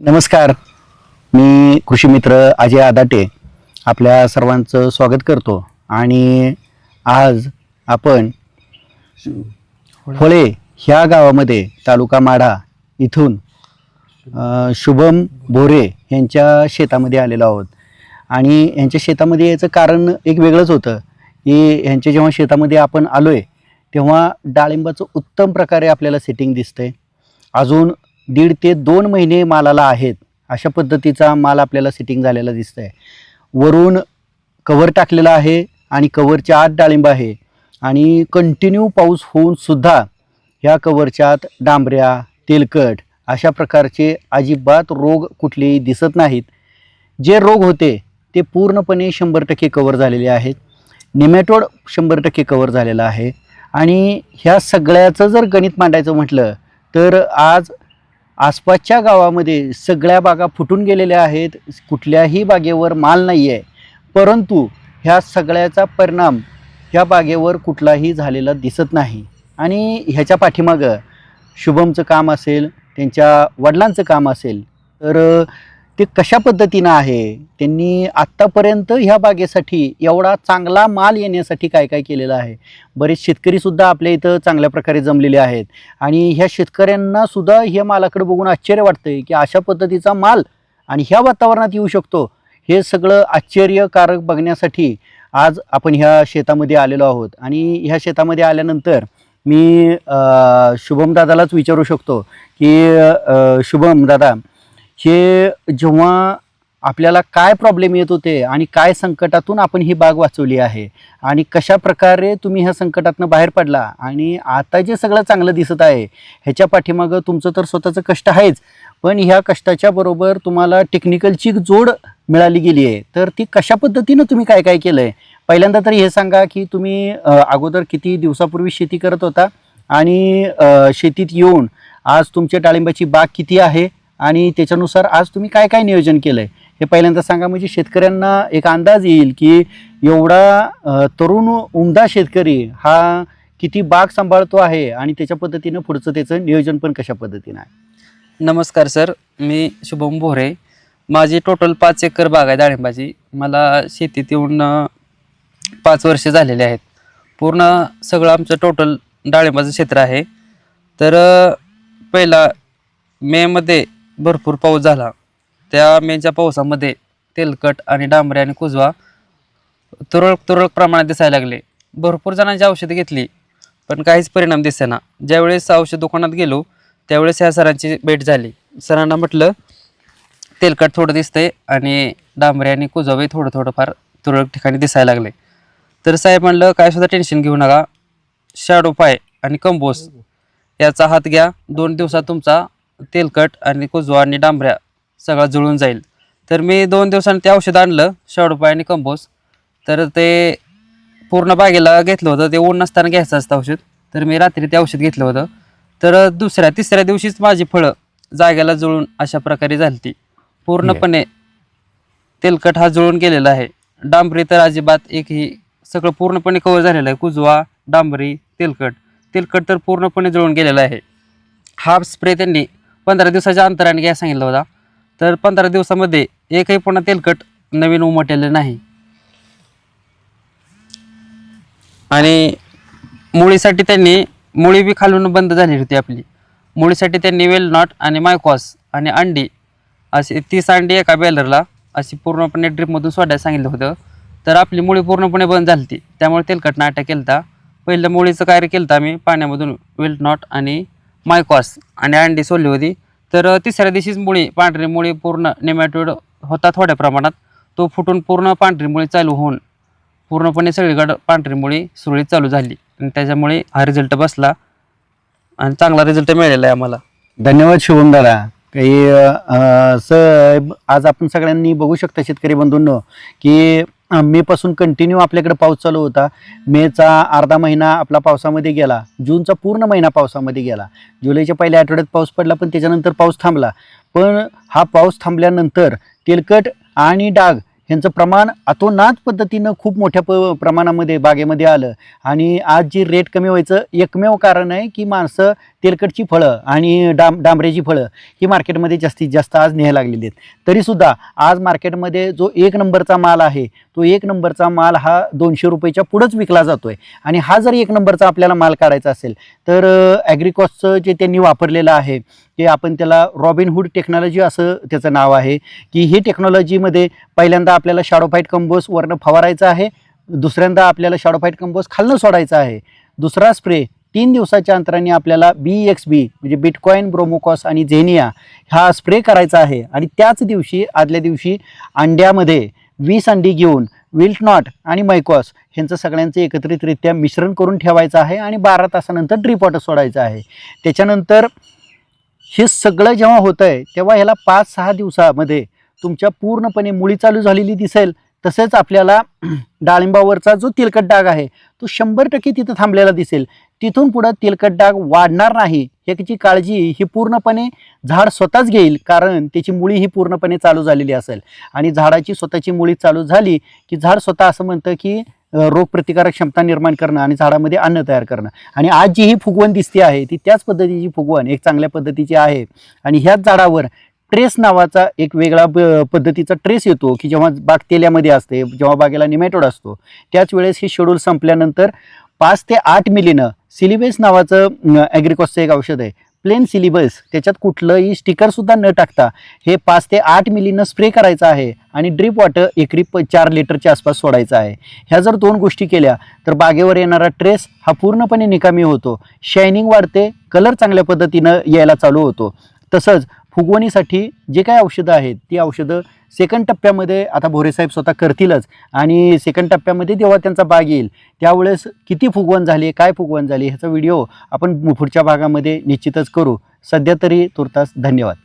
नमस्कार. मी कृषी मित्र अजय आदाटे आपल्या सर्वांचं स्वागत करतो आणि आज आपण होळे ह्या गावामध्ये तालुका माढा इथून अ, शुभम भोरे यांच्या शेतामध्ये आलेलो आहोत. आणि यांच्या शेतामध्ये याचं कारण एक वेगळंच होतं की यांच्या जेव्हा शेतामध्ये आपण आलो आहे तेव्हा डाळिंबाचं उत्तम प्रकारे आपल्याला सेटिंग दिसतंय. अजून दीड ते दोन महिने मालाला आहेत. अशा पद्धतीचा माल आपल्याला सेटिंग झालेला दिसतंय. वरून कवर टाकलेला आहे आणि कवरच्या आत डाळिंब आहे. आणि कंटिन्यू पाऊस होऊन सुद्धा ह्या कवरच्या आत डांबऱ्या तेलकट अशा प्रकारचे अजिबात रोग कुठलेही दिसत नाहीत. जे रोग होते ते पूर्णपणे शंभर टक्के कवर झालेले आहेत. निमॅटोड शंभर टक्के कवर झालेला आहे. आणि ह्या सगळ्याचं जर गणित मांडायचं म्हटलं तर आज आसपासच्या गावामध्ये सगळ्या बागा फुटून गेलेल्या आहेत. कुठल्याही बागेवर माल नाही आहे परंतु ह्या सगळ्याचा परिणाम ह्या बागेवर कुठलाही झालेला दिसत नाही. आणि ह्याच्या पाठीमागं शुभमचं काम असेल त्यांच्या वडिलांचं काम असेल तर ते कशा पद्धतीनं आहे? त्यांनी आत्तापर्यंत ह्या बागेसाठी एवढा चांगला माल येण्यासाठी काय काय केलेलं आहे? बरेच शेतकरीसुद्धा आपल्या इथं चांगल्या प्रकारे जमलेले आहेत. आणि ह्या शेतकऱ्यांनासुद्धा ह्या मालाकडे बघून आश्चर्य वाटतंय की अशा पद्धतीचा माल आणि ह्या वातावरणात येऊ शकतो हे सगळं आश्चर्यकारक बघण्यासाठी आज आपण ह्या शेतामध्ये आलेलो आहोत. आणि ह्या शेतामध्ये आल्यानंतर मी शुभम दादालाच विचारू शकतो की शुभम दादा हे जेव्हा आपल्याला काय प्रॉब्लेम येत होते आणि काय संकटातून आपण ही बाग वाचवली आहे आणि कशा प्रकारे तुम्ही ह्या संकटातनं बाहेर पडला आणि आता जे सगळं चांगलं दिसत आहे ह्याच्या पाठीमागं तुमचं तर स्वतःचं कष्ट आहेच पण ह्या कष्टाच्या बरोबर तुम्हाला टेक्निकलची जोड मिळाली गेली आहे. तर ती कशा पद्धतीनं तुम्ही काय काय केलं आहे पहिल्यांदा तरी हे सांगा की तुम्ही अगोदर किती दिवसापूर्वी शेती करत होता आणि शेतीत येऊन आज तुमच्या डाळिंबाची बाग किती आहे? आणि त्याच्यानुसार आज तुम्ही काय काय नियोजन केलं आहे हे पहिल्यांदा सांगा म्हणजे शेतकऱ्यांना एक अंदाज येईल की एवढा तरुण उमदा शेतकरी हा किती बाग सांभाळतो आहे आणि त्याच्या पद्धतीनं पुढचं त्याचं नियोजन पण कशा पद्धतीनं आहे? नमस्कार सर मी शुभम भोरे. माझी टोटल पाच एकर बाग आहे डाळिंबाची. मला शेतीत येऊन पाच वर्ष झालेले आहेत. पूर्ण सगळं आमचं टोटल डाळिंबाचं क्षेत्र आहे. तर पहिला मेमध्ये भरपूर पाऊस झाला. त्या मेच्या पावसामध्ये तेलकट आणि डांबरे आणि कुजवा तुरळक तुरळक प्रमाणात दिसायला लागले. भरपूर जणांची औषधं घेतली पण काहीच परिणाम दिसेना. ज्यावेळेस औषध दुकानात गेलो त्यावेळेस ह्या सरांची भेट झाली. सरांना म्हटलं तेलकट थोडं दिसतंय आणि डांबरे आणि कुजावे थोडं थोडंफार तुरळक ठिकाणी दिसायला लागले. तर साहेब म्हणलं काय सुद्धा टेन्शन घेऊ नका. शॅडो पाय आणि कंबोस याचा हात घ्या. दोन दिवसात तुमचा तेलकट आणि कुजवा आणि डांबऱ्या सगळा जुळून जाईल. तर मी दोन दिवसांनी ते औषध आणलं शॅडो आणि कंबोस तर ते पूर्ण बागेला घेतलं होतं ते ऊन नसताना घ्यायचं असतं औषध. तर मी रात्री ते औषध घेतलं होतं. तर दुसऱ्या तिसऱ्या दिवशीच माझी फळं जागेला जुळून अशा प्रकारे झाली ती पूर्णपणे तेलकट हा जुळून गेलेला आहे. डांबरी तर अजिबात एकही सगळं पूर्णपणे कव्हर झालेलं आहे. कुजवा डांबरी तेलकट. तेलकट तर पूर्णपणे जुळून गेलेला आहे. हा स्प्रे त्यांनी पंधरा दिवसाच्या अंतराने गॅस सांगितलं होता. तर पंधरा दिवसामध्ये एकही पुन्हा तेलकट नवीन उमटलेलं नाही. आणि मुळीसाठी त्यांनी मुळी बी खालून बंद झालेली होती आपली. मुळीसाठी त्यांनी वेल नॉट आणि मायकॉस आणि अंडी अशी तीस अंडी एका बेलरला अशी पूर्णपणे ड्रिपमधून सोडायला सांगितलं होतं. तर आपली मुळी पूर्णपणे बंद झाली होती. त्यामुळे तेलकटनं अटॅक केला होता पहिलं मुळीचं कार्य केलं होतं आम्ही पाण्यामधून वेल नॉट आणि मायकॉस आणि अंडी सोडली होती तर तिसऱ्या दिवशीच मुळी पांढरी मुळी पूर्ण नेमॅटोड होता थोड्या प्रमाणात. तो फुटून पूर्ण पांढरी मुळी चालू होऊन पूर्णपणे सगळीकडं पांढरी मुळी सुरळीत चालू झाली. आणि त्याच्यामुळे हा रिझल्ट बसला आणि चांगला रिझल्ट मिळालेला आहे आम्हाला. धन्यवाद शिवम दादा काही स आज आपण सगळ्यांनी बघू शकता शेतकरी बंधूंनो की मेपासून कंटिन्यू आपल्याकडे पाऊस चालू होता. मेचा अर्धा महिना आपला पावसामध्ये गेला. जूनचा पूर्ण महिना पावसामध्ये गेला. जुलैच्या पहिल्या आठवड्यात पाऊस पडला पण त्याच्यानंतर पाऊस थांबला. पण हा पाऊस थांबल्यानंतर तेलकट आणि डाग यांचं प्रमाण अतोनात पद्धतीनं खूप मोठ्या प प्रमाणामध्ये बागेमध्ये आलं. आणि आज जी रेट कमी व्हायचं एकमेव कारण आहे की माणसं तेलकटची फळं आणि डाम डांबऱ्याची फळं ही मार्केटमध्ये जास्तीत जास्त आज न्याय लागलेली आहेत. तरीसुद्धा आज मार्केटमध्ये जो एक नंबरचा माल आहे तो एक नंबरचा माल हा दोनशे रुपयेच्या पुढंच विकला जातो आहे आणि हा जर एक नंबरचा आपल्याला माल काढायचा असेल तर ॲग्रिकॉसचं जे त्यांनी वापरलेलं आहे की आपण त्याला रॉबिनहूड टेक्नॉलॉजी असं त्याचं नाव आहे की ही टेक्नॉलॉजीमध्ये पहिल्यांदा आपल्याला शॅडोफाईट कंबोस वरनं फवारायचं आहे दुसऱ्यांदा आपल्याला शॅडोफाईट कंपोज खालनं सोडायचं आहे. दुसरा स्प्रे तीन दिवसाच्या अंतराने आपल्याला बी एक्स बी म्हणजे बिटकॉईन ब्रोमोकॉस आणि झेनिया हा स्प्रे करायचा आहे. आणि त्याच दिवशी आदल्या दिवशी अंड्यामध्ये वीस अंडी घेऊन विल्ट नॉट आणि मायकॉस ह्यांचं सगळ्यांचं एकत्रितरित्या मिश्रण करून ठेवायचं आहे आणि बारा तासानंतर ड्रीप वॉटर सोडायचं आहे. त्याच्यानंतर हे सगळं जेव्हा होतं आहे तेव्हा ह्याला पाच सहा दिवसामध्ये तुमच्या पूर्णपणे मुळी चालू झालेली दिसेल. तसेच आपल्याला डाळिंबावरचा जो तेलकट डाग आहे तो शंभर टक्के तिथं थांबलेला दिसेल. तिथून पुढं तेलकट डाग वाढणार नाही. याची काळजी ही पूर्णपणे झाड स्वतःच घेईल कारण त्याची मुळी ही पूर्णपणे चालू झालेली असेल. आणि झाडाची स्वतःची मुळी चालू झाली की झाड स्वतः असं म्हणतं की रोगप्रतिकारक क्षमता निर्माण करणं आणि झाडामध्ये अन्न तयार करणं. आणि आज जी ही फुगवण दिसते आहे ती त्याच पद्धतीची फुगवण एक चांगल्या पद्धतीची आहे. आणि ह्याच झाडावर ट्रेस नावाचा एक वेगळा ब- पद्धतीचा ट्रेस येतो की जेव्हा बाग तेल्यामध्ये असते जेव्हा बागेला निमॅटोड असतो त्याच वेळेस हे शेड्यूल संपल्यानंतर पाच ते आठ मिलीनं सिलिबेस नावाचं ॲग्रिकॉसचं एक औषध आहे. प्लेन सिलिबस त्याच्यात कुठलंही स्टिकरसुद्धा न टाकता हे पाच ते आठ मिलीनं स्प्रे करायचं आहे आणि ड्रीप वॉटर एकरी प चार लिटरच्या आसपास सोडायचं आहे. ह्या जर दोन गोष्टी केल्या तर बागेवर येणारा ट्रेस हा पूर्णपणे निकामी होतो. शायनिंग वाढते कलर चांगल्या पद्धतीनं यायला चालू होतो. तसंच फुगवणीसाठी जे काही औषधं आहेत ती औषधं सेकंड टप्प्यामध्ये आता भोरेसाहेब स्वतः करतीलच. आणि सेकंड टप्प्यामध्ये जेव्हा त्यांचा बाग येईल त्यावेळेस किती फुगवण झाली काय फुगवण झाली ह्याचा व्हिडिओ आपण पुढच्या भागामध्ये निश्चितच करू. सध्या तरी तुर्तास धन्यवाद.